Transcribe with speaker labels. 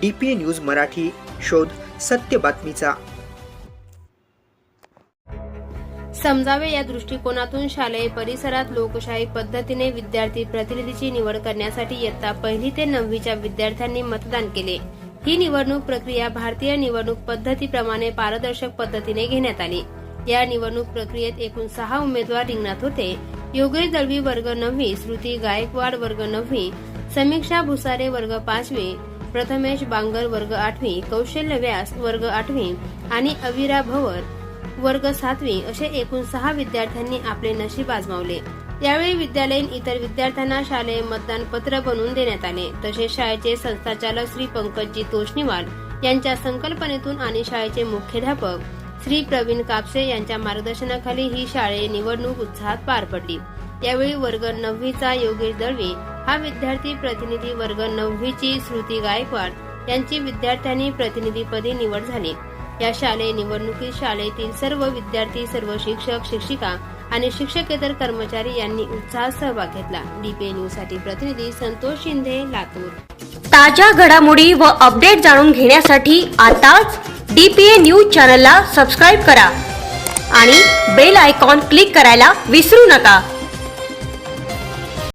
Speaker 1: D P news Marathi शोध सत्य बातमीचा.
Speaker 2: समजावे या दृष्टिकोनातून शालेय परिसरात लोकशाही पद्धतीने विद्यार्थी प्रतिनिधीची निवड करण्यासाठी इयत्ता पहिली ते नववीच्या विद्यार्थ्यांनी मतदान केले. ही निवडणूक प्रक्रिया भारतीय निवडणूक पद्धतीप्रमाणे पारदर्शक पद्धतीने घेण्यात आली. या निवडणूक प्रक्रियेत एकूण सहा उमेदवार रिंगणात होते. योगेश दळवी वर्ग नववी श्रुती गायकवाड वर्ग नववी समीक्षा भुसारे वर्ग पाचवी प्रथमेश बांगर वर्ग आठवी कौशल्य व्यास वर्ग आठवी आणि अविरा भवर वर्ग सातवी असे एकूण सहा विद्यार्थ्यांनी आपले नशीब आजमावले. यावेळी विद्यालयीन इतर विद्यार्थ्यांना शालेय मतदान पत्र बनवून देण्यात आले. तसेच शाळेचे संस्थाचालक श्री पंकजजी तोष्णीवाल यांच्या संकल्पनेतून आणि शाळेचे मुख्याध्यापक श्री प्रवीण कापसे यांच्या मार्गदर्शनाखाली ही शाळे निवडणूक उत्साहात पार पडली. यावेळी वर्ग नववीचा योगेश दळवी हा विद्यार्थी प्रतिनिधी वर्ग नववीची श्रुती गायकवाड यांची विद्यार्थ्यांनी प्रतिनिधीपदी निवड झाली. या शालेय निवडणुकीत शाळेतील सर्व विद्यार्थी सर्व शिक्षक शिक्षिका आणि शिक्षकेतर कर्मचारी यांनी उत्साहात सहभाग घेतला. डीपीए न्यूजसाठी प्रतिनिधी संतोष शिंदे लातूर.
Speaker 3: ताज्या घडामोडी व अपडेट जाणून घेण्यासाठी आताच डीपीए न्यूज चॅनलला सबस्क्राईब करा आणि बेल आयकॉन क्लिक करायला विसरू नका.